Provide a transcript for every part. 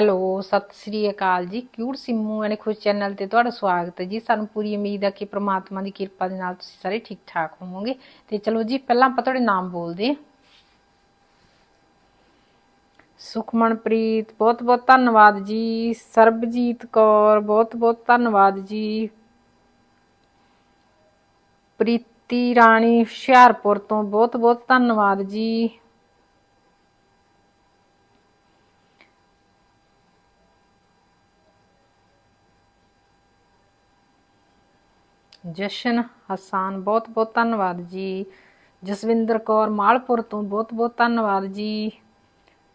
Hello, ਸਤਿ ਸ੍ਰੀ ਅਕਾਲ ਜੀ। ਕਿਊਟ ਸਿੰਮੂ ਐਨੇ ਖੁਸ਼ ਚੈਨਲ ਤੇ ਤੁਹਾਡਾ ਸਵਾਗਤ ਹੈ ਜੀ। ਸਾਨੂੰ ਪੂਰੀ ਉਮੀਦ ਹੈ ਕਿ ਪ੍ਰਮਾਤਮਾ ਦੀ ਕਿਰਪਾ ਦੇ ਨਾਲ ਤੁਸੀਂ ਸਾਰੇ ਠੀਕ ਠਾਕ ਹੋਵੋਗੇ। ਤੇ ਚਲੋ ਜੀ, ਪਹਿਲਾਂ ਆਪਾਂ ਤੁਹਾਡੇ ਨਾਮ ਬੋਲਦੇ ਹਾਂ। ਸੁਖਮਨਪ੍ਰੀਤ ਬਹੁਤ ਬਹੁਤ ਧੰਨਵਾਦ ਜੀ। ਸਰਬਜੀਤ ਕੌਰ ਬਹੁਤ ਬਹੁਤ ਧੰਨਵਾਦ ਜੀ। ਪ੍ਰੀਤੀ ਰਾਣੀ ਹੁਸ਼ਿਆਰਪੁਰ ਤੋਂ ਬਹੁਤ ਬਹੁਤ ਧੰਨਵਾਦ ਜੀ। ਜਸ਼ਨ ਹਸਾਨ, ਬਹੁਤ ਬਹੁਤ ਧੰਨਵਾਦ ਜੀ। ਜਸਵਿੰਦਰ ਕੌਰ ਮਾਲਪੁਰ ਤੋਂ ਬਹੁਤ ਬਹੁਤ ਧੰਨਵਾਦ ਜੀ।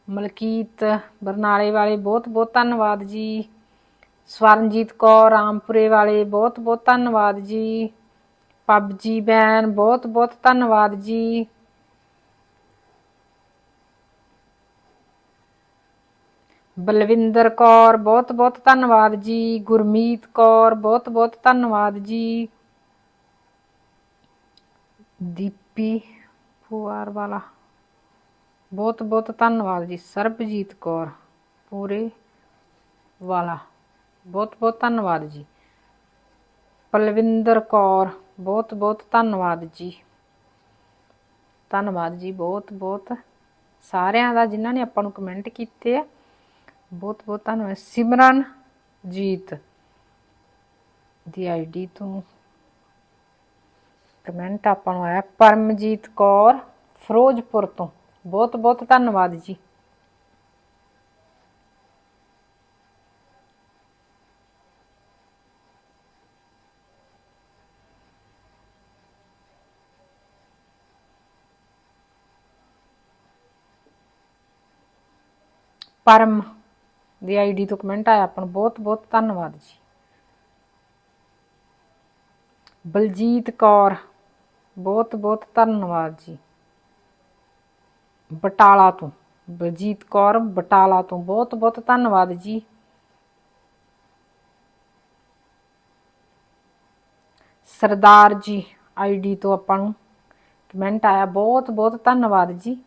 ਮਲਕੀਤ ਬਰਨਾਲੇ ਵਾਲੇ, ਬਹੁਤ ਬਹੁਤ ਧੰਨਵਾਦ ਜੀ। ਸਵਰਨਜੀਤ ਕੌਰ ਰਾਮਪੁਰੇ ਵਾਲੇ, ਬਹੁਤ ਬਹੁਤ ਧੰਨਵਾਦ ਜੀ। ਪਬਜੀ ਬੈਨ, ਬਹੁਤ ਬਹੁਤ ਧੰਨਵਾਦ ਜੀ। ਬਲਵਿੰਦਰ ਕੌਰ, ਬਹੁਤ ਬਹੁਤ ਧੰਨਵਾਦ ਜੀ। ਗੁਰਮੀਤ ਕੌਰ, ਬਹੁਤ ਬਹੁਤ ਧੰਨਵਾਦ ਜੀ। ਦੀਪੀ ਫੁਆਰ ਵਾਲਾ ਬਹੁਤ ਬਹੁਤ ਧੰਨਵਾਦ ਜੀ, ਸਰਬਜੀਤ ਕੌਰ ਪੂਰੇ ਵਾਲਾ ਬਹੁਤ ਬਹੁਤ ਧੰਨਵਾਦ ਜੀ। ਪਲਵਿੰਦਰ ਕੌਰ, ਬਹੁਤ ਬਹੁਤ ਧੰਨਵਾਦ ਜੀ। ਧੰਨਵਾਦ ਜੀ, ਬਹੁਤ ਬਹੁਤ। ਸਾਰਿਆਂ ਦਾ ਜਿਨ੍ਹਾਂ ਨੇ ਆਪਾਂ ਨੂੰ ਕਮੈਂਟ ਕੀਤੇ ਆ, ਬਹੁਤ ਬਹੁਤ ਧੰਨਵਾਦ। ਸਿਮਰਨ ਜੀਤ ਦੀ ਆਈਡੀ ਤੋਂ ਕਮੈਂਟ ਆਪਾਂ ਨੂੰ ਆਇਆ ਪਰਮਜੀਤ ਕੌਰ ਫਿਰੋਜ਼ਪੁਰ ਤੋਂ। ਬਹੁਤ ਬਹੁਤ ਧੰਨਵਾਦ ਜੀ। ਪਰਮ ਦੀ ਆਈਡੀ ਤੋਂ ਕਮੈਂਟ ਆਇਆ, ਆਪਾਂ ਨੂੰ ਬਹੁਤ ਬਹੁਤ ਧੰਨਵਾਦ ਜੀ। ਬਲਜੀਤ ਕੌਰ ਬਹੁਤ ਬਹੁਤ ਧੰਨਵਾਦ ਜੀ। ਬਟਾਲਾ ਤੋਂ, ਬਲਜੀਤ ਕੌਰ ਬਟਾਲਾ ਤੋਂ ਬਹੁਤ ਬਹੁਤ ਧੰਨਵਾਦ ਜੀ। ਸਰਦਾਰ ਜੀ ਆਈਡੀ ਤੋਂ ਆਪਾਂ ਨੂੰ ਕਮੈਂਟ ਆਇਆ, ਬਹੁਤ ਬਹੁਤ ਧੰਨਵਾਦ ਜੀ।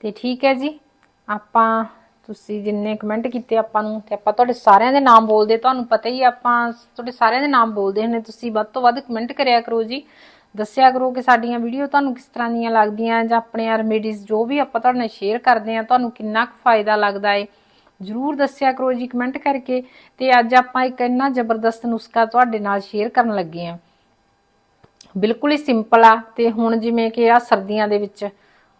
ਤੇ ਠੀਕ ਹੈ ਜੀ। ਆਪਾਂ ਤੁਸੀਂ ਜਿੰਨੇ ਕਮੈਂਟ ਕੀਤੇ ਆਪਾਂ ਨੂੰ ਤੇ ਆਪਾਂ ਤੁਹਾਡੇ ਸਾਰਿਆਂ ਦੇ ਨਾਮ ਬੋਲਦੇ। ਤੁਹਾਨੂੰ ਪਤਾ ਹੀ ਆ, ਆਪਾਂ ਤੁਹਾਡੇ ਸਾਰਿਆਂ ਦੇ ਨਾਮ ਬੋਲਦੇ ਹੁੰਦੇ। ਤੁਸੀਂ ਵੱਧ ਤੋਂ ਵੱਧ ਕਮੈਂਟ ਕਰਿਆ ਕਰੋ ਜੀ। ਦੱਸਿਆ ਕਰੋ ਕਿ ਸਾਡੀਆਂ ਵੀਡੀਓ ਤੁਹਾਨੂੰ ਕਿਸ ਤਰ੍ਹਾਂ ਦੀਆਂ ਲੱਗਦੀਆਂ ਜਾਂ ਆਪਣੇ ਰੈਮੇਡੀਜ਼ ਜੋ ਵੀ ਆਪਾਂ ਤੁਹਾਡੇ ਨਾਲ ਸ਼ੇਅਰ ਕਰਦੇ ਆ ਤੁਹਾਨੂੰ ਕਿੰਨਾ ਕੁ ਫਾਇਦਾ ਲੱਗਦਾ ਏ। ਜਰੂਰ ਦੱਸਿਆ ਕਰੋ ਜੀ ਕਮੈਂਟ ਕਰਕੇ। ਤੇ ਅੱਜ ਆਪਾਂ ਇੱਕ ਇੰਨਾ ਜ਼ਬਰਦਸਤ ਨੁਸਖਾ ਤੁਹਾਡੇ ਨਾਲ ਸ਼ੇਅਰ ਕਰਨ ਲੱਗੇ ਆ ਬਿਲਕੁਲ ਹੀ ਸਿੰਪਲ ਆ। ਤੇ ਹੁਣ ਜਿਵੇਂ ਕਿ ਆ ਸਰਦੀਆਂ ਦੇ ਵਿੱਚ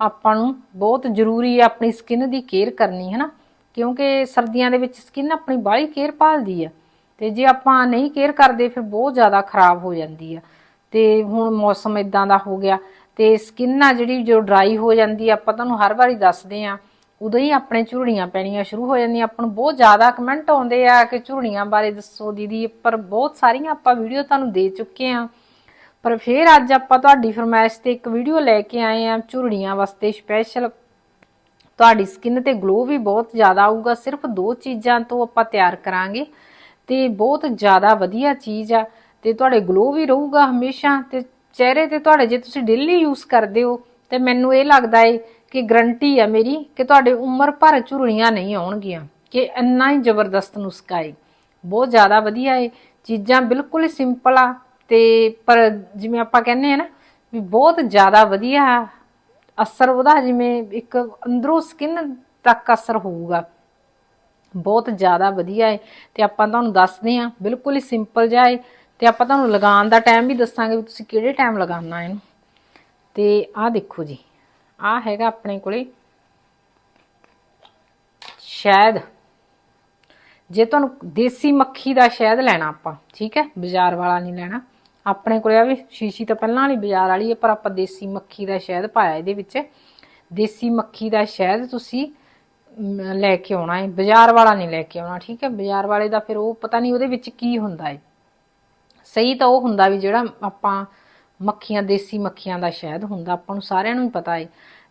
ਆਪਾਂ ਨੂੰ ਬਹੁਤ ਜ਼ਰੂਰੀ ਹੈ ਆਪਣੀ ਸਕਿਨ ਦੀ ਕੇਅਰ ਕਰਨੀ ਹੈ ਨਾ ਕਿਉਂਕਿ ਸਰਦੀਆਂ ਦੇ ਵਿੱਚ ਸਕਿਨ ਆਪਣੀ ਬਾਹਲੀ ਕੇਅਰ ਭਾਲਦੀ ਆ। ਤੇ ਜੇ ਆਪਾਂ ਨਹੀਂ ਕੇਅਰ ਕਰਦੇ, ਫਿਰ ਬਹੁਤ ਜ਼ਿਆਦਾ ਖਰਾਬ ਹੋ ਜਾਂਦੀ ਆ। ਤੇ ਹੁਣ ਮੌਸਮ ਇਦਾਂ ਦਾ ਹੋ ਗਿਆ। ਤੇ ਸਕਿਨ ਆ ਜਿਹੜੀ ਜੋ ਡਰਾਈ ਹੋ ਜਾਂਦੀ ਆ, ਆਪਾਂ ਤੁਹਾਨੂੰ ਹਰ ਵਾਰੀ ਦੱਸਦੇ ਆ, ਉਦੋਂ ਹੀ ਆਪਣੇ ਝੁਰੜੀਆਂ ਪੈਣੀਆਂ ਸ਼ੁਰੂ ਹੋ ਜਾਂਦੀਆਂ। ਆਪਾਂ ਨੂੰ ਬਹੁਤ ਜ਼ਿਆਦਾ ਕਮੈਂਟ ਆਉਂਦੇ ਆ ਕਿ ਝੁਰੜੀਆਂ ਬਾਰੇ ਦੱਸੋ ਦੀਦੀ, ਪਰ ਬਹੁਤ ਸਾਰੀਆਂ ਆਪਾਂ ਵੀਡੀਓ ਤੁਹਾਨੂੰ ਦੇ ਚੁੱਕੇ ਆ। ਪਰ ਫਿਰ ਅੱਜ ਆਪਾਂ ਤੁਹਾਡੀ ਫਰਮਾਇਸ਼ ਤੇ ਇੱਕ ਵੀਡੀਓ ਲੈ ਕੇ ਆਏ ਆ ਝੁਰੜੀਆਂ ਵਾਸਤੇ ਸਪੈਸ਼ਲ ਤੁਹਾਡੀ ਸਕਿਨ ਤੇ ਗਲੋ ਵੀ ਬਹੁਤ ਜ਼ਿਆਦਾ ਆਊਗਾ, ਸਿਰਫ ਦੋ ਚੀਜ਼ਾਂ ਤੋਂ ਆਪਾਂ ਤਿਆਰ ਕਰਾਂਗੇ ਤੇ ਬਹੁਤ ਜ਼ਿਆਦਾ ਵਧੀਆ ਚੀਜ਼ ਆ ਤੇ ਤੁਹਾਡੇ ਗਲੋ ਵੀ ਰਹੂਗਾ ਹਮੇਸ਼ਾ ਤੇ ਚਿਹਰੇ ਤੇ ਤੁਹਾਡੇ ਜੇ ਤੁਸੀਂ ਡੇਲੀ ਯੂਜ਼ ਕਰਦੇ ਹੋ ਤੇ ਮੈਨੂੰ ਇਹ ਲੱਗਦਾ ਏ ਕਿ ਗਰੰਟੀ ਆ ਮੇਰੀ ਕਿ ਤੁਹਾਡੇ ਉਮਰ ਭਰ ਝੁਰੜੀਆਂ ਨਹੀਂ ਆਉਣਗੀਆਂ, ਕਿ ਇੰਨਾ ਹੀ ਜ਼ਬਰਦਸਤ ਨੁਸਖਾ ਏ। ਬਹੁਤ ਜ਼ਿਆਦਾ ਵਧੀਆ ਏ, ਚੀਜ਼ਾਂ ਬਿਲਕੁਲ ਸਿੰਪਲ ਆ। ਤੇ ਪਰ ਜਿਵੇਂ ਆਪਾਂ ਕਹਿੰਦੇ ਆ ਨਾ ਵੀ ਬਹੁਤ ਜ਼ਿਆਦਾ ਵਧੀਆ ਅਸਰ ਉਹਦਾ ਜਿਵੇਂ ਇੱਕ ਅੰਦਰੋਂ ਸਕਿਨ ਤੱਕ ਅਸਰ ਹੋਊਗਾ। ਬਹੁਤ ਜ਼ਿਆਦਾ ਵਧੀਆ ਹੈ ਤੇ ਆਪਾਂ ਤੁਹਾਨੂੰ ਦੱਸਦੇ ਆ ਬਿਲਕੁਲ ਹੀ ਸਿੰਪਲ ਜਿਹਾ ਹੈ ਤੇ ਆਪਾਂ ਤੁਹਾਨੂੰ ਲਗਾਉਣ ਦਾ ਟਾਈਮ ਵੀ ਦੱਸਾਂਗੇ ਵੀ ਤੁਸੀਂ ਕਿਹੜੇ ਟਾਈਮ ਲਗਾਉਣਾ ਇਹਨੂੰ। ਤੇ ਆਹ ਦੇਖੋ ਜੀ, ਆਹ ਹੈਗਾ ਆਪਣੇ ਕੋਲੇ। ਸ਼ਹਿਦ ਜੇ ਤੁਹਾਨੂੰ ਦੇਸੀ ਮੱਖੀ ਦਾ ਸ਼ਹਿਦ ਲੈਣਾ ਆਪਾਂ, ਠੀਕ ਹੈ? ਬਾਜ਼ਾਰ ਵਾਲਾ ਨਹੀਂ ਲੈਣਾ। ਆਪਣੇ ਕੋਲੇ ਆ ਵੀ ਸ਼ੀਸ਼ੀ ਤਾਂ ਪਹਿਲਾਂ ਵਾਲੀ ਬਾਜ਼ਾਰ ਵਾਲੀ ਹੈ ਪਰ ਆਪਾਂ ਦੇਸੀ ਮੱਖੀ ਦਾ ਸ਼ਹਿਦ ਪਾਇਆ ਇਹਦੇ ਵਿੱਚ। ਦੇਸੀ ਮੱਖੀ ਦਾ ਸ਼ਹਿਦ ਤੁਸੀਂ ਲੈ ਕੇ ਆਉਣਾ ਹੈ ਬਾਜ਼ਾਰ ਵਾਲਾ ਨਹੀਂ ਲੈ ਕੇ ਆਉਣਾ, ਠੀਕ ਹੈ? ਬਾਜ਼ਾਰ ਵਾਲੇ ਦਾ ਫਿਰ ਉਹ ਪਤਾ ਨਹੀਂ ਉਹਦੇ ਵਿੱਚ ਕੀ ਹੁੰਦਾ ਹੈ ਸਹੀ ਤਾਂ ਉਹ ਹੁੰਦਾ ਵੀ ਜਿਹੜਾ ਆਪਾਂ ਮੱਖੀਆਂ, ਦੇਸੀ ਮੱਖੀਆਂ ਦਾ ਸ਼ਹਿਦ ਹੁੰਦਾ, ਆਪਾਂ ਨੂੰ ਸਾਰਿਆਂ ਨੂੰ ਹੀ ਪਤਾ ਹੈ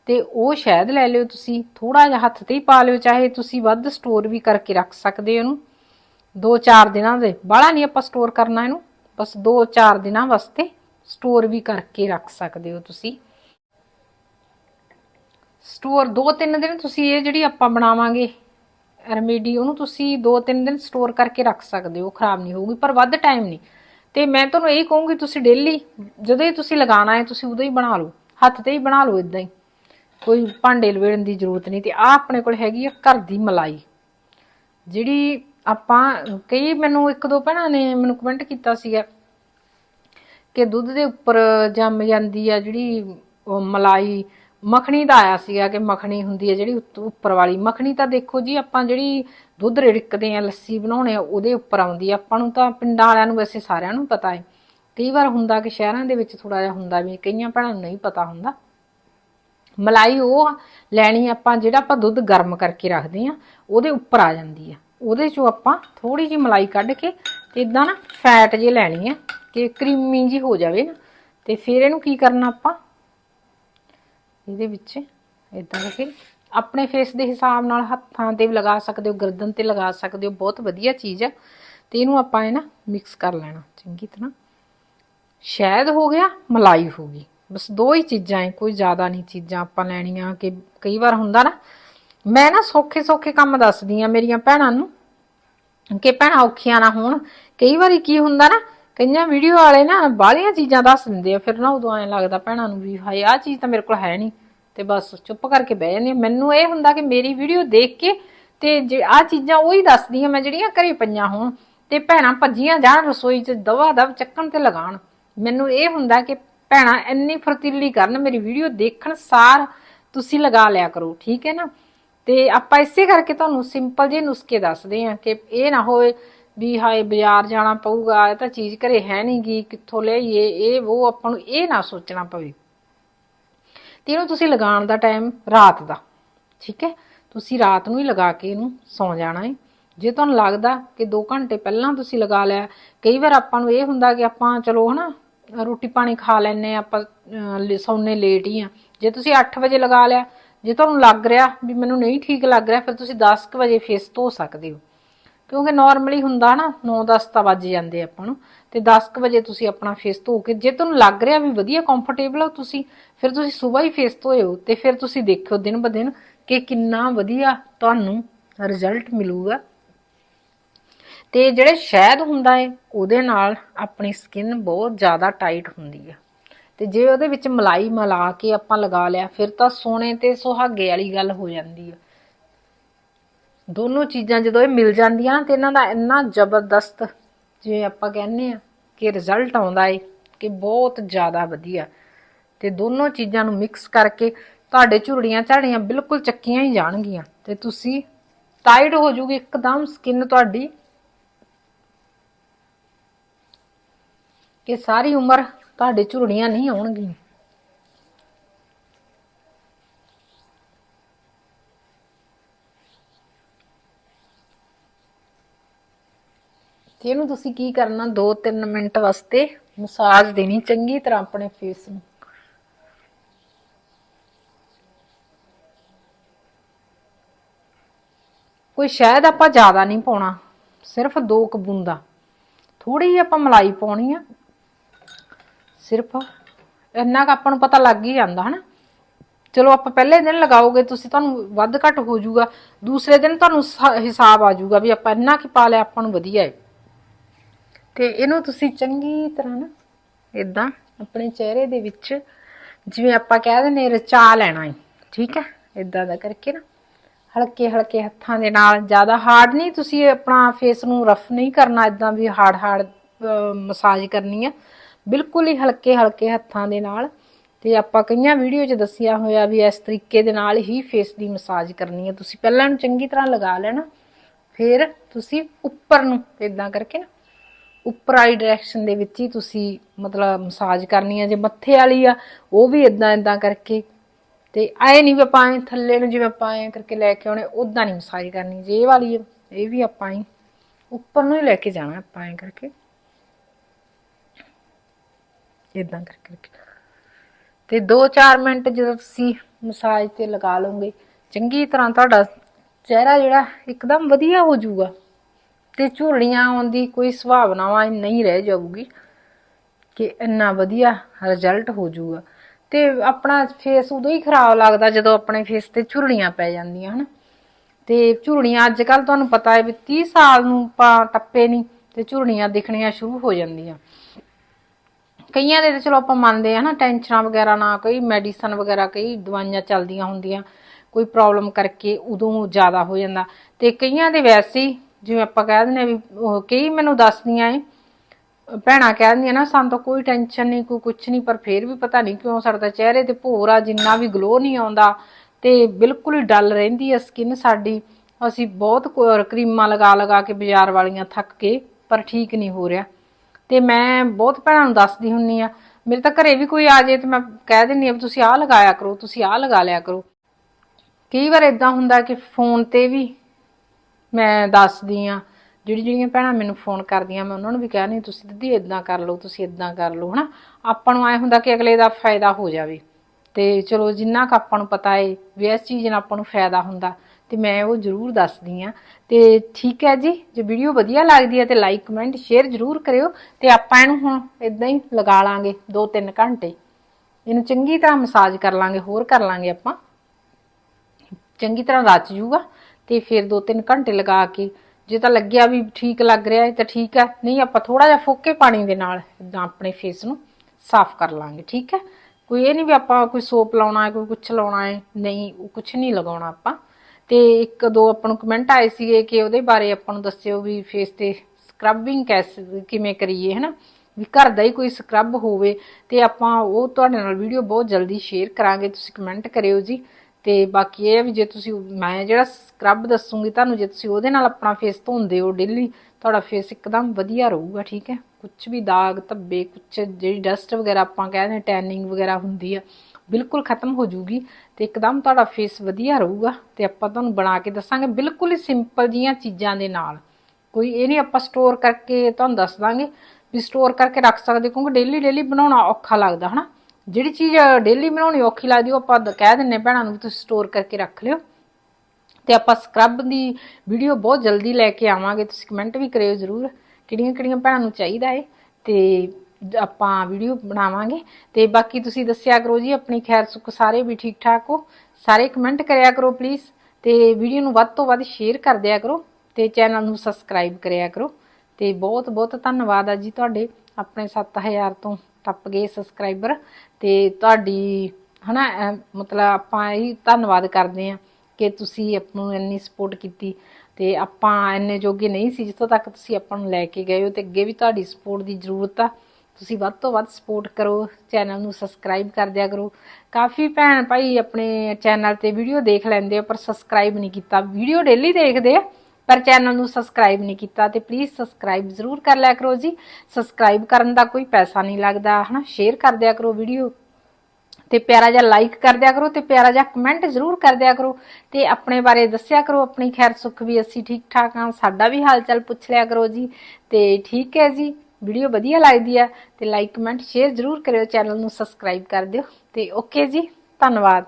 ਤੇ ਉਹ ਸ਼ਹਿਦ ਲੈ ਲਿਓ ਤੁਸੀਂ ਥੋੜਾ ਜਿਹਾ ਹੱਥ ਤੇ ਹੀ ਪਾ ਲਿਓ, ਚਾਹੇ ਤੁਸੀਂ ਵੱਧ ਸਟੋਰ ਵੀ ਕਰਕੇ ਰੱਖ ਸਕਦੇ ਹੋ ਉਹਨੂੰ 2-4 ਦਿਨਾਂ ਦੇ, ਬਾਹਲਾ ਨਹੀਂ ਆਪਾਂ ਸਟੋਰ ਕਰਨਾ ਇਹਨੂੰ। ਬਸ 2-4 ਦਿਨਾਂ ਵਾਸਤੇ ਸਟੋਰ ਵੀ ਕਰਕੇ ਰੱਖ ਸਕਦੇ ਹੋ ਤੁਸੀਂ। ਸਟੋਰ 2-3 ਦਿਨ ਤੁਸੀਂ ਇਹ ਜਿਹੜੀ ਆਪਾਂ ਬਣਾਵਾਂਗੇ ਰੈਮੇਡੀ ਉਹਨੂੰ ਤੁਸੀਂ 2-3 ਦਿਨ ਸਟੋਰ ਕਰਕੇ ਰੱਖ ਸਕਦੇ ਹੋ ਖਰਾਬ ਨਹੀਂ ਹੋਊਗੀ, ਪਰ ਵੱਧ ਟਾਈਮ ਨਹੀਂ। ਤੇ ਮੈਂ ਤੁਹਾਨੂੰ ਇਹ ਕਹੂੰਗੀ, ਤੁਸੀਂ ਡੇਲੀ ਜਦੋਂ ਹੀ ਤੁਸੀਂ ਲਗਾਉਣਾ ਹੈ, ਤੁਸੀਂ ਉਦੋਂ ਹੀ ਬਣਾ ਲਓ, ਹੱਥ ਤੇ ਹੀ ਬਣਾ ਲਓ ਇਦਾਂ ਹੀ। ਕੋਈ ਭਾਂਡੇ ਲਵੇੜਨ ਦੀ ਜ਼ਰੂਰਤ ਨਹੀਂ ਤੇ ਆ ਆਪਣੇ ਕੋਲ ਹੈਗੀ ਆ ਘਰ ਦੀ ਮਲਾਈ, ਜਿਹੜੀ ਆਪਾਂ ਕਈ ਮੈਨੂੰ ਇੱਕ ਦੋ ਭੈਣਾਂ ਨੇ ਮੈਨੂੰ ਕਮੈਂਟ ਕੀਤਾ ਸੀਗਾ ਕਿ ਦੁੱਧ ਦੇ ਉੱਪਰ ਜੰਮ ਜਾਂਦੀ ਆ ਜਿਹੜੀ ਮਲਾਈ, ਮੱਖਣੀ ਦਾ ਆਇਆ ਸੀਗਾ ਕਿ ਮੱਖਣੀ ਹੁੰਦੀ ਹੈ ਜਿਹੜੀ ਉੱਪਰ ਵਾਲੀ। ਮੱਖਣੀ ਤਾਂ ਦੇਖੋ ਜੀ ਆਪਾਂ ਜਿਹੜੀ ਦੁੱਧ ਰਿੜਕਦੇ ਆ, ਲੱਸੀ ਬਣਾਉਣੇ ਆ, ਉਹਦੇ ਉੱਪਰ ਆਉਂਦੀ ਆ। ਆਪਾਂ ਨੂੰ ਤਾਂ ਪਿੰਡਾਂ ਵਾਲਿਆਂ ਨੂੰ ਵੈਸੇ ਸਾਰਿਆਂ ਨੂੰ ਪਤਾ ਹੈ ਕਈ ਵਾਰ ਹੁੰਦਾ ਕਿ ਸ਼ਹਿਰਾਂ ਦੇ ਵਿੱਚ ਥੋੜਾ ਜਿਹਾ ਹੁੰਦਾ ਵੀ ਕਈਆਂ ਭੈਣਾਂ ਨੂੰ ਨਹੀਂ ਪਤਾ ਹੁੰਦਾ। ਮਲਾਈ ਉਹ ਲੈਣੀ ਆਪਾਂ ਜਿਹੜਾ ਆਪਾਂ ਦੁੱਧ ਗਰਮ ਕਰਕੇ ਰੱਖਦੇ ਆ, ਉਹਦੇ ਉੱਪਰ ਆ ਜਾਂਦੀ ਆ। ਉਹਦੇ ਚੋਂ ਆਪਾਂ ਥੋੜੀ ਜਿਹੀ ਮਲਾਈ ਕੱਢ ਕੇ ਤੇ ਇਦਾਂ ਨਾ ਫੈਟ ਜੇ ਲੈਣੀ ਆ ਕਿ ਕਰੀਮੀ ਜੀ ਹੋ ਜਾਵੇ ਨਾ, ਤੇ ਫਿਰ ਇਹਨੂੰ ਕੀ ਕਰਨਾ ਆਪਾਂ? ਇਹਦੇ ਵਿੱਚ ਇਦਾਂ ਕਰਕੇ ਆਪਣੇ ਫੇਸ ਦੇ ਹਿਸਾਬ ਨਾਲ ਹੱਥਾਂ ਤੇ ਵੀ ਲਗਾ ਸਕਦੇ ਹੋ, ਗਰਦਨ ਤੇ ਲਗਾ ਸਕਦੇ ਹੋ, ਬਹੁਤ ਵਧੀਆ ਚੀਜ਼ ਆ। ਤੇ ਇਹਨੂੰ ਆਪਾਂ ਇਹ ਨਾ ਮਿਕਸ ਕਰ ਲੈਣਾ, ਚੰਗੀ ਤਰ੍ਹਾਂ। ਸ਼ਹਿਦ ਹੋ ਗਿਆ, ਮਲਾਈ ਹੋ ਗਈ। ਬਸ ਦੋ ਹੀ ਚੀਜ਼ਾਂ ਹੈ ਕੋਈ ਜ਼ਿਆਦਾ ਨਹੀਂ ਚੀਜ਼ਾਂ ਆਪਾਂ ਲੈਣੀਆਂ ਕਿ ਕਈ ਵਾਰ ਹੁੰਦਾ ਨਾ ਮੈਂ ਨਾ ਸੌਖੇ ਸੌਖੇ ਕੰਮ ਦੱਸਦੀ ਆ ਮੇਰੀਆਂ ਭੈਣਾਂ ਨੂੰ, ਕਿ ਭੈਣਾਂ ਔਖੀਆਂ ਨਾ ਹੋਣ। ਕਈ ਵਾਰੀ ਕੀ ਹੁੰਦਾ ਨਾ, ਕਈਆਂ ਵੀਡੀਓ ਵਾਲੇ ਨਾ ਬਾਹਲੀਆਂ ਚੀਜ਼ਾਂ ਦੱਸ ਦਿੰਦੇ ਆ, ਫਿਰ ਨਾ ਉਦੋਂ ਐਂ ਲੱਗਦਾ ਭੈਣਾਂ ਨੂੰ ਵੀ ਹਾਏ, ਆਹ ਚੀਜ਼ ਤਾਂ ਮੇਰੇ ਕੋਲ ਹੈ ਨਹੀਂ। ਤੇ ਬਸ ਚੁੱਪ ਕਰਕੇ ਬਹਿ ਜਾਂਦੀ ਮੈਨੂੰ ਇਹ ਹੁੰਦਾ ਕਿ ਮੇਰੀ ਵੀਡੀਓ ਦੇਖ ਕੇ ਤੇ ਜੇ ਆਹ ਚੀਜ਼ਾਂ ਉਹੀ ਦੱਸਦੀ ਆ ਮੈਂ ਜਿਹੜੀਆਂ ਘਰੇ ਪਈਆਂ ਹੋਣ ਤੇ ਭੈਣਾਂ ਭੱਜੀਆਂ ਜਾਣ ਰਸੋਈ 'ਚ ਦਵਾ ਦਵ ਚੱਕਣ ਤੇ ਲਗਾਣ। ਮੈਨੂੰ ਇਹ ਹੁੰਦਾ ਕਿ ਭੈਣਾਂ ਇੰਨੀ ਫਰਤੀਲੀ ਕਰਨ, ਮੇਰੀ ਵੀਡੀਓ ਦੇਖਣ ਸਾਰ ਤੁਸੀਂ ਲਗਾ ਲਿਆ ਕਰੋ, ਠੀਕ ਹੈ ਨਾ? ਤੇ ਆਪਾਂ ਇਸੇ ਕਰਕੇ ਤੁਹਾਨੂੰ ਸਿੰਪਲ ਜਿਹੇ ਨੁਸਖੇ ਦੱਸਦੇ ਆ ਕਿ ਇਹ ਨਾ ਹੋਵੇ ਵੀ ਹਾਏ ਬਾਜ਼ਾਰ ਜਾਣਾ ਪਊਗਾ ਇਹ ਤਾਂ ਚੀਜ਼ ਘਰੇ ਹੈ ਨਹੀਂਗੀ ਕਿੱਥੋਂ ਲਿਆਈਏ ਇਹ ਉਹ ਆਪਾਂ ਨੂੰ ਇਹ ਨਾ ਸੋਚਣਾ ਪਵੇ। ਤੇ ਇਹਨੂੰ ਤੁਸੀਂ ਲਗਾਉਣ ਦਾ ਟਾਈਮ ਰਾਤ ਦਾ ਠੀਕ ਹੈ? ਤੁਸੀਂ ਰਾਤ ਨੂੰ ਹੀ ਲਗਾ ਕੇ ਇਹਨੂੰ ਸੌ ਜਾਣਾ ਹੈ ਜੇ ਤੁਹਾਨੂੰ ਲੱਗਦਾ ਕਿ 2 ਘੰਟੇ ਪਹਿਲਾਂ ਤੁਸੀਂ ਲਗਾ ਲਿਆ ਕਈ ਵਾਰ ਆਪਾਂ ਨੂੰ ਇਹ ਹੁੰਦਾ ਕਿ ਆਪਾਂ ਚਲੋ ਹਨਾ ਰੋਟੀ ਪਾਣੀ ਖਾ ਲੈਨੇ ਆਂ, ਆਪਾਂ ਅਹ, ਲੇ- ਸੌਂਨੇ ਲੇਟ ਹੀ ਆ ਜੇ ਤੁਸੀਂ 8 ਵਜੇ ਲਗਾ ਲਿਆ ਜੇ ਤੁਹਾਨੂੰ ਲੱਗ ਰਿਹਾ ਵੀ ਮੈਨੂੰ ਨਹੀਂ ਠੀਕ ਲੱਗ ਰਿਹਾ, ਫਿਰ ਤੁਸੀਂ 10 ਵਜੇ ਫੇਸ ਧੋ ਸਕਦੇ ਹੋ। ਕਿਉਂਕਿ ਨਾਰਮਲੀ ਹੁੰਦਾ ਨਾ 9-10 ਤਾਂ ਵੱਜ ਜਾਂਦੇ ਆਪਾਂ ਨੂੰ, ਤੇ 10 ਵਜੇ ਤੁਸੀਂ ਆਪਣਾ ਫੇਸ ਧੋ ਕੇ, ਜੇ ਤੁਹਾਨੂੰ ਲੱਗ ਰਿਹਾ ਵੀ ਵਧੀਆ ਕੰਫਰਟੇਬਲ ਹੋ ਤੁਸੀਂ, ਫਿਰ ਤੁਸੀਂ ਸਵੇਰ ਹੀ ਫੇਸ ਧੋਇਓ ਤੇ ਫਿਰ ਤੁਸੀਂ ਦੇਖਿਓ ਦਿਨ ਬ ਦਿਨ ਕਿ ਕਿੰਨਾ ਵਧੀਆ ਤੁਹਾਨੂੰ ਰਿਜ਼ਲਟ ਮਿਲੂਗਾ। ਤੇ ਜਿਹੜੇ ਸ਼ਹਿਦ ਹੁੰਦਾ ਹੈ ਉਹਦੇ ਨਾਲ ਆਪਣੀ ਸਕਿਨ ਬਹੁਤ ਜ਼ਿਆਦਾ ਟਾਈਟ ਹੁੰਦੀ ਹੈ ਤੇ ਜੇ ਉਹਦੇ ਵਿੱਚ ਮਲਾਈ ਮਿਲਾ ਕੇ ਆਪਾਂ ਲਗਾ ਲਿਆ, ਫਿਰ ਤਾਂ ਸੋਨੇ ਤੇ ਸੁਹਾਗੇ ਵਾਲੀ ਗੱਲ ਹੋ ਜਾਂਦੀ ਆ। ਦੋਨੋਂ ਚੀਜ਼ਾਂ ਜਦੋਂ ਇਹ ਮਿਲ ਜਾਂਦੀਆਂ ਨਾ ਤੇ ਇਹਨਾਂ ਦਾ ਇੰਨਾ ਜ਼ਬਰਦਸਤ ਜਿਵੇਂ ਆਪਾਂ ਕਹਿੰਦੇ ਆ ਕਿ ਰਿਜ਼ਲਟ ਆਉਂਦਾ ਏ, ਕਿ ਬਹੁਤ ਜ਼ਿਆਦਾ ਵਧੀਆ। ਤੇ ਦੋਨੋਂ ਚੀਜ਼ਾਂ ਨੂੰ ਮਿਕਸ ਕਰਕੇ ਤੁਹਾਡੇ ਝੁਰੜੀਆਂ ਝਾੜੀਆਂ ਬਿਲਕੁਲ ਚੱਕੀਆਂ ਹੀ ਜਾਣਗੀਆਂ। ਤੇ ਤੁਸੀਂ ਟਾਈਟ ਹੋ ਜੂਗੀ, ਇੱਕਦਮ ਸਕਿਨ ਤੁਹਾਡੀ, ਕਿ ਸਾਰੀ ਉਮਰ ਤੁਹਾਡੇ ਝੁਰੜੀਆਂ ਨਹੀਂ ਆਉਣਗੀਆਂ। ਤੇ ਇਹਨੂੰ ਤੁਸੀਂ ਕੀ ਕਰਨਾ 2-3 ਮਿੰਟ ਵਾਸਤੇ ਮਸਾਜ ਦੇਣੀ ਚੰਗੀ ਤਰ੍ਹਾਂ ਆਪਣੇ ਫੇਸ ਨੂੰ। ਕੋਈ ਸ਼ਾਇਦ ਆਪਾਂ ਜ਼ਿਆਦਾ ਨਹੀਂ ਪਾਉਣਾ, ਸਿਰਫ ਦੋ ਕੁ ਬੂੰਦਾਂ ਥੋੜੀ ਜਿਹੀ ਆਪਾਂ ਮਲਾਈ ਪਾਉਣੀ ਆ ਸਿਰਫ। ਇੰਨਾ ਕੁ ਆਪਾਂ ਨੂੰ ਪਤਾ ਲੱਗ ਹੀ ਜਾਂਦਾ ਹਨਾ। ਚਲੋ ਆਪਾਂ ਪਹਿਲੇ ਦਿਨ ਲਗਾਓਗੇ ਤੁਸੀਂ ਤੁਹਾਨੂੰ ਵੱਧ ਘੱਟ ਹੋ ਜਾਊਗਾ। ਦੂਸਰੇ ਦਿਨ ਤੁਹਾਨੂੰ ਸ- ਹਿਸਾਬ ਆ ਜਾਊਗਾ ਵੀ ਆਪਾਂ ਇੰਨਾ ਕੀ ਪਾ ਲਿਆ ਆਪਾਂ ਨੂੰ ਵਧੀਆ ਹੈ ਤੇ ਇਹਨੂੰ ਤੁਸੀਂ ਚੰਗੀ ਤਰ੍ਹਾਂ ਨਾ ਇਦਾਂ ਆਪਣੇ ਚਿਹਰੇ ਦੇ ਵਿੱਚ ਜਿਵੇਂ ਆਪਾਂ ਕਹਿ ਦਿੰਦੇ ਹਾਂ, ਰਚਾ ਲੈਣਾ ਹੈ ਠੀਕ ਹੈ? ਇਦਾਂ ਦਾ ਕਰਕੇ ਨਾ। ਹਲਕੇ ਹਲਕੇ ਹੱਥਾਂ ਦੇ ਨਾਲ ਜ਼ਿਆਦਾ ਹਾਰਡ ਨਹੀਂ ਤੁਸੀਂ ਆਪਣਾ ਫੇਸ ਨੂੰ ਰਫ ਨਹੀਂ ਕਰਨਾ ਇਦਾਂ ਵੀ ਹਾਰਡ ਹਾਰਡ ਮਸਾਜ ਕਰਨੀ ਆ। ਬਿਲਕੁਲ ਹੀ ਹਲਕੇ ਹਲਕੇ ਹੱਥਾਂ ਦੇ ਨਾਲ ਤੇ ਆਪਾਂ ਕਈਆਂ ਵੀਡੀਓ 'ਚ ਦੱਸਿਆ ਹੋਇਆ ਵੀ ਇਸ ਤਰੀਕੇ ਦੇ ਨਾਲ ਹੀ ਫੇਸ ਦੀ ਮਸਾਜ ਕਰਨੀ ਹੈ। ਤੁਸੀਂ ਪਹਿਲਾਂ ਨੂੰ ਚੰਗੀ ਤਰ੍ਹਾਂ ਲਗਾ ਲੈਣਾ ਫਿਰ ਤੁਸੀਂ ਉੱਪਰ ਨੂੰ ਇਦਾਂ ਕਰਕੇ ਨਾ ਉੱਪਰ ਵਾਲੀ ਡਾਇਰੈਕਸ਼ਨ ਦੇ ਵਿੱਚ ਹੀ ਤੁਸੀਂ ਮਤਲਬ ਮਸਾਜ ਕਰਨੀ ਹੈ। ਜੇ ਮੱਥੇ ਵਾਲੀ ਆ ਉਹ ਵੀ ਇਦਾਂ ਇਦਾਂ ਕਰਕੇ ਤੇ ਆਏ ਨਹੀਂ ਵੀ ਆਪਾਂ ਐਂ ਥੱਲੇ ਨੂੰ ਜਿਵੇਂ ਆਪਾਂ ਐਂ ਕਰਕੇ ਲੈ ਕੇ ਆਉਣੇ ਉਦਾਂ ਨਹੀਂ ਮਸਾਜ ਕਰਨੀ। ਜੇ ਇਹ ਵਾਲੀ ਆ, ਇਹ ਵੀ ਆਪਾਂ ਹੀ ਉੱਪਰ ਨੂੰ ਹੀ ਲੈ ਕੇ ਜਾਣਾ ਆਪਾਂ ਐਂ ਕਰਕੇ। ਇਦਾਂ ਕਰਕੇ ਕਰਕੇ। ਤੇ 2-4 ਮਿੰਟ ਜਦੋਂ ਤੁਸੀਂ ਮਸਾਜ ਤੇ ਲਗਾ ਲਓਗੇ, ਚੰਗੀ ਤਰ੍ਹਾਂ ਤੁਹਾਡਾ ਚਿਹਰਾ ਜਿਹੜਾ ਇੱਕਦਮ ਵਧੀਆ ਹੋ ਜਾਊਗਾ ਤੇ ਝੁਰੜੀਆਂ ਆਉਣ ਦੀ ਕੋਈ ਸੰਭਾਵਨਾਵਾ ਨਹੀਂ ਰਹਿ ਜਾਊਗੀ ਕਿ ਇੰਨਾ ਵਧੀਆ ਰਿਜ਼ਲਟ ਹੋ ਜਾਊਗਾ। ਤੇ ਆਪਣਾ ਫੇਸ ਉਦੋਂ ਹੀ ਖਰਾਬ ਲੱਗਦਾ ਜਦੋਂ ਆਪਣੇ ਫੇਸ ਤੇ ਝੁਰੜੀਆਂ ਪੈ ਜਾਂਦੀਆਂ, ਹਨ? ਤੇ ਝੁਰੜੀਆਂ ਅੱਜ ਕੱਲ ਤੁਹਾਨੂੰ ਪਤਾ ਹੈ ਵੀ 30 ਸਾਲ ਨੂੰ ਆਪਾਂ ਟੱਪੇ ਨਹੀਂ ਤੇ ਝੁਰੜੀਆਂ ਦਿਖਣੀਆਂ ਸ਼ੁਰੂ ਹੋ ਜਾਂਦੀਆਂ। ਕਈਆਂ ਦੇ ਤਾਂ ਚਲੋ ਆਪਾਂ ਮੰਨਦੇ ਆ ਨਾ ਟੈਨਸ਼ਨਾਂ ਵਗੈਰਾ ਨਾ, ਕੋਈ ਮੈਡੀਸਨ ਵਗੈਰਾ, ਕਈ ਦਵਾਈਆਂ ਚੱਲਦੀਆਂ ਹੁੰਦੀਆਂ, ਕੋਈ ਪ੍ਰੋਬਲਮ ਕਰਕੇ ਉਦੋਂ ਜ਼ਿਆਦਾ ਹੋ ਜਾਂਦਾ। ਤੇ ਕਈਆਂ ਦੇ ਵੈਸੇ ਜਿਵੇਂ ਆਪਾਂ ਕਹਿ ਦਿੰਦੇ ਆ ਵੀ, ਉਹ ਕਈ ਮੈਨੂੰ ਦੱਸਦੀਆਂ ਏ, ਭੈਣਾਂ ਕਹਿ ਦਿੰਦੀਆਂ ਨਾ, ਸਾਨੂੰ ਤਾਂ ਕੋਈ ਟੈਨਸ਼ਨ ਨਹੀਂ, ਕੋਈ ਕੁਛ ਨਹੀਂ, ਪਰ ਫੇਰ ਵੀ ਪਤਾ ਨਹੀਂ ਕਿਉਂ ਸਾਡਾ ਚਿਹਰੇ ਤੇ ਭੋਰ ਆ, ਜਿੰਨਾ ਵੀ ਗਲੋ ਨਹੀਂ ਆਉਂਦਾ। ਤੇ ਬਿਲਕੁਲ ਹੀ ਡਲ ਰਹਿੰਦੀ ਹੈ ਸਕਿਨ ਸਾਡੀ। ਅਸੀਂ ਬਹੁਤ ਕਰੀਮਾਂ ਲਗਾ ਲਗਾ ਕੇ ਬਾਜ਼ਾਰ ਵਾਲੀਆਂ ਥੱਕ ਕੇ, ਪਰ ਠੀਕ ਨਹੀਂ ਹੋ ਰਿਹਾ। ਤੇ ਮੈਂ ਬਹੁਤ ਭੈਣਾਂ ਨੂੰ ਦੱਸਦੀ ਹੁੰਨੀ ਆ, ਮੇਰੇ ਤਾਂ ਘਰੇ ਵੀ ਕੋਈ ਆ ਜੇ ਤੇ ਮੈਂ ਕਹਿ ਦਿੰਨੀ ਆ ਵੀ ਤੁਸੀਂ ਆਹ ਲਗਾਇਆ ਕਰੋ, ਤੁਸੀਂ ਆਹ ਲਗਾ ਲਿਆ ਕਰੋ। ਕਈ ਵਾਰ ਇਦਾਂ ਹੁੰਦਾ ਕਿ ਫੋਨ ਤੇ ਵੀ ਮੈਂ ਦੱਸਦੀ ਆ, ਜਿਹੜੀ ਜਿਹੜੀਆਂ ਭੈਣਾਂ ਮੈਨੂੰ ਫੋਨ ਕਰਦੀਆਂ, ਮੈਂ ਉਹਨਾਂ ਨੂੰ ਵੀ ਕਹਿੰਦੀ ਤੁਸੀਂ ਦੀਦੀ ਇਦਾਂ ਕਰ ਲਓ, ਤੁਸੀਂ ਇਦਾਂ ਕਰ ਲਓ, ਹਨਾ? ਆਪਾਂ ਨੂੰ ਐ ਹੁੰਦਾ ਕਿ ਅਗਲੇ ਦਾ ਫਾਇਦਾ ਹੋ ਜਾਵੇ। ਤੇ ਚਲੋ ਜਿੰਨਾ ਕੁ ਆਪਾਂ ਨੂੰ ਪਤਾ ਏ ਵੀ ਇਸ ਚੀਜ਼ ਨਾਲ ਆਪਾਂ ਨੂੰ ਫਾਇਦਾ ਹੁੰਦਾ। ਤੇ ਮੈਂ ਉਹ ਜ਼ਰੂਰ ਦੱਸਦੀ ਆ। ਤੇ ਠੀਕ ਹੈ ਜੀ, ਜੇ ਵੀਡੀਓ ਵਧੀਆ ਲੱਗਦੀ ਹੈ ਤੇ ਲਾਈਕ ਕਮੈਂਟ ਸ਼ੇਅਰ ਜ਼ਰੂਰ ਕਰਿਓ ਤੇ ਆਪਾਂ ਇਹਨੂੰ ਹੁਣ ਇਦਾਂ ਹੀ ਲਗਾ ਲਾਂਗੇ 2-3 ਘੰਟੇ। ਇਹਨੂੰ ਚੰਗੀ ਤਰ੍ਹਾਂ ਮਸਾਜ ਕਰ ਲਾਂਗੇ, ਹੋਰ ਕਰ ਲਾਂਗੇ ਆਪਾਂ। ਚੰਗੀ ਤਰ੍ਹਾਂ ਰਚ ਜੂਗਾ ਤੇ ਫਿਰ 2-3 ਘੰਟੇ ਲਗਾ ਕੇ, ਜੇ ਤਾਂ ਲੱਗਿਆ ਵੀ ਠੀਕ ਲੱਗ ਰਿਹਾ ਹੈ ਤਾਂ ਠੀਕ ਹੈ, ਨਹੀਂ ਆਪਾਂ ਥੋੜਾ ਜਿਹਾ ਫੋਕੇ ਪਾਣੀ ਦੇ ਨਾਲ ਇਦਾਂ ਆਪਣੇ ਫੇਸ ਨੂੰ ਸਾਫ਼ ਕਰ ਲਾਂਗੇ, ਠੀਕ ਹੈ? ਕੋਈ ਇਹ ਨਹੀਂ ਵੀ ਆਪਾਂ ਕੋਈ ਸੋਪ ਲਾਉਣਾ ਹੈ, ਕੋਈ ਕੁਛ ਲਾਉਣਾ ਹੈ, ਨਹੀਂ, ਉਹ ਕੁਛ ਨਹੀਂ ਲਗਾਉਣਾ ਆਪਾਂ। ਤੇ ਇੱਕ ਦੋ ਆਪਾਂ ਨੂੰ ਕਮੈਂਟ ਆਏ ਸੀਗੇ ਕਿ ਉਹਦੇ ਬਾਰੇ ਆਪਾਂ ਨੂੰ ਦੱਸਿਓ ਵੀ ਫੇਸ ਤੇ ਸਕਰਬਿੰਗ ਕੈਸੇ, ਕਿਵੇਂ ਕਰੀਏ, ਹਨਾ? ਵੀ ਘਰ ਦਾ ਹੀ ਕੋਈ ਸਕਰਬ ਹੋਵੇ ਤੇ ਆਪਾਂ ਉਹ ਤੁਹਾਡੇ ਨਾਲ ਵੀਡੀਓ ਬਹੁਤ ਜਲਦੀ ਸ਼ੇਅਰ ਕਰਾਂਗੇ, ਤੁਸੀਂ ਕਮੈਂਟ ਕਰਿਓ ਜੀ। ਤੇ ਬਾਕੀ ਇਹ ਹੈ ਵੀ ਜੇ ਤੁਸੀਂ, ਮੈਂ ਜਿਹੜਾ ਸਕਰਬ ਦੱਸੂਗੀ ਤੁਹਾਨੂੰ, ਜੇ ਤੁਸੀਂ ਉਹਦੇ ਨਾਲ ਆਪਣਾ ਫੇਸ ਧੋਂਦੇ ਹੋ ਡੇਲੀ ਤੁਹਾਡਾ ਫੇਸ ਇੱਕਦਮ ਵਧੀਆ ਰਹੂਗਾ, ਠੀਕ ਹੈ? ਕੁਝ ਵੀ ਦਾਗ ਧੱਬੇ ਕੁਝ ਜਿਹੜੀ ਡਸਟ ਵਗੈਰਾ ਆਪਾਂ ਕਹਿੰਦੇ ਟੈਨਿੰਗ ਵਗੈਰਾ ਹੁੰਦੀ ਆ ਬਿਲਕੁਲ ਖਤਮ ਹੋ ਜੂਗੀ ਤੇ ਇੱਕਦਮ ਤੁਹਾਡਾ ਫੇਸ ਵਧੀਆ ਰਹੂਗਾ ਤੇ ਆਪਾਂ ਤੁਹਾਨੂੰ ਬਣਾ ਕੇ ਦੱਸਾਂਗੇ ਬਿਲਕੁਲ ਹੀ ਸਿੰਪਲ ਜੀਆਂ ਚੀਜ਼ਾਂ ਦੇ ਨਾਲ। ਕੋਈ ਇਹ ਨਹੀਂ ਆਪਾਂ ਸਟੋਰ ਕਰਕੇ ਤੁਹਾਨੂੰ ਦੱਸ ਦਾਂਗੇ ਵੀ ਸਟੋਰ ਕਰਕੇ ਰੱਖ ਸਕਦੇ ਕਿਉਂਕਿ ਡੇਲੀ ਡੇਲੀ ਬਣਾਉਣਾ ਔਖਾ ਲੱਗਦਾ, ਹਨਾ? ਜਿਹੜੀ ਚੀਜ਼ ਡੇਲੀ ਬਣਾਉਣੀ ਔਖੀ ਲੱਗਦੀ, ਉਹ ਆਪਾਂ ਦ- ਕਹਿ ਦਿੰਨੇ ਭੈਣਾਂ ਨੂੰ ਵੀ ਤੁਸੀਂ ਸਟੋਰ ਕਰਕੇ ਰੱਖ ਲਿਓ। ਤੇ ਆਪਾਂ ਸਕਰਬ ਦੀ ਵੀਡੀਓ ਬਹੁਤ ਜਲਦੀ ਲੈ ਕੇ ਆਵਾਂਗੇ, ਤੁਸੀਂ ਕਮੈਂਟ ਵੀ ਕਰਿਓ ਜ਼ਰੂਰ ਕਿਹੜੀਆਂ ਕਿਹੜੀਆਂ ਭੈਣਾਂ ਨੂੰ ਚਾਹੀਦਾ ਏ ਤੇ ਆਪਾਂ ਵੀਡੀਓ ਬਣਾਵਾਂਗੇ। ਤੇ ਬਾਕੀ ਤੁਸੀਂ ਦੱਸਿਆ ਕਰੋ ਜੀ, ਆਪਣੀ ਖੈਰ ਸੁੱਖ ਸਾਰੇ ਵੀ ਠੀਕ ਠਾਕ ਹੋ। ਸਾਰੇ ਕਮੈਂਟ ਕਰਿਆ ਕਰੋ ਪਲੀਜ਼ ਤੇ ਵੀਡੀਓ ਨੂੰ ਵੱਧ ਤੋਂ ਵੱਧ ਸ਼ੇਅਰ ਕਰ ਦਿਆ ਕਰੋ ਤੇ ਚੈਨਲ ਨੂੰ ਸਬਸਕ੍ਰਾਈਬ ਕਰਿਆ ਕਰੋ। ਤੇ ਬਹੁਤ ਬਹੁਤ ਧੰਨਵਾਦ ਆ ਜੀ ਤੁਹਾਡੇ। ਆਪਣੇ 7000 ਤੋਂ ਟੱਪ ਗਏ ਸਬਸਕ੍ਰਾਈਬਰ ਤੇ ਤੁਹਾਡੀ, ਹਨਾ, ਅਹ, ਮਤਲਬ ਆਪਾਂ ਇਹ ਧੰਨਵਾਦ ਕਰਦੇ ਆ ਕਿ ਤੁਸੀਂ ਆਪ ਨੂੰ ਇੰਨੀ ਸਪੋਰਟ ਕੀਤੀ। ਤੇ ਆਪਾਂ ਇੰਨੇ ਜੋਗੇ ਨਹੀਂ ਸੀ ਜਿੱਥੋਂ ਤੱਕ ਤੁਸੀਂ ਆਪਾਂ ਨੂੰ ਲੈ ਕੇ ਗਏ ਹੋ ਤੇ ਅੱਗੇ ਵੀ ਤੁਹਾਡੀ ਸਪੋਰਟ ਦੀ ਜ਼ਰੂਰਤ ਆ। ਤੁਸੀਂ ਵੱਧ ਤੋਂ ਵੱਧ ਸਪੋਰਟ ਕਰੋ ਚੈਨਲ ਨੂੰ ਸਬਸਕ੍ਰਾਈਬ ਕਰ ਦਿਆ ਕਰੋ। ਕਾਫੀ ਭੈਣ ਭਾਈ ਆਪਣੇ ਚੈਨਲ ਤੇ ਵੀਡੀਓ ਦੇਖ ਲੈਂਦੇ ਆ, ਪਰ ਸਬਸਕ੍ਰਾਈਬ ਨਹੀਂ ਕੀਤਾ। ਵੀਡੀਓ ਡੇਲੀ ਦੇਖਦੇ ਆ, ਪਰ ਚੈਨਲ ਨੂੰ ਸਬਸਕ੍ਰਾਈਬ ਨਹੀਂ ਕੀਤਾ ਤੇ ਪਲੀਜ਼ ਸਬਸਕ੍ਰਾਈਬ ਜ਼ਰੂਰ ਕਰ ਲਿਆ ਕਰੋ ਜੀ। ਸਬਸਕ੍ਰਾਈਬ ਕਰਨ ਦਾ ਕੋਈ ਪੈਸਾ ਨਹੀਂ ਲੱਗਦਾ, ਹਨਾ? ਸ਼ੇਅਰ ਕਰ ਦਿਆ ਕਰੋ ਵੀਡੀਓ ਤੇ ਪਿਆਰਾ ਜਿਹਾ ਲਾਈਕ ਕਰ ਦਿਆ ਕਰੋ ਤੇ ਪਿਆਰਾ ਜਿਹਾ ਕਮੈਂਟ ਜ਼ਰੂਰ ਕਰ ਦਿਆ ਕਰੋ ਤੇ ਆਪਣੇ ਬਾਰੇ ਦੱਸਿਆ ਕਰੋ, ਆਪਣੀ ਖੈਰ ਸੁੱਖ ਵੀ ਅਸੀਂ ਠੀਕ ਠਾਕ ਹਾਂ, ਸਾਡਾ ਵੀ ਹਾਲ ਚਾਲ ਪੁੱਛ ਲਿਆ ਕਰੋ ਜੀ। ਤੇ ਠੀਕ ਹੈ ਜੀ। ਵੀਡੀਓ ਵਧੀਆ ਲੱਗਦੀ ਆ ਤੇ ਲਾਈਕ ਕਮੈਂਟ ਸ਼ੇਅਰ ਜ਼ਰੂਰ ਕਰਿਓ ਚੈਨਲ ਨੂੰ ਸਬਸਕ੍ਰਾਈਬ ਕਰ ਦਿਓ ਤੇ ਓਕੇ ਜੀ, ਧੰਨਵਾਦ।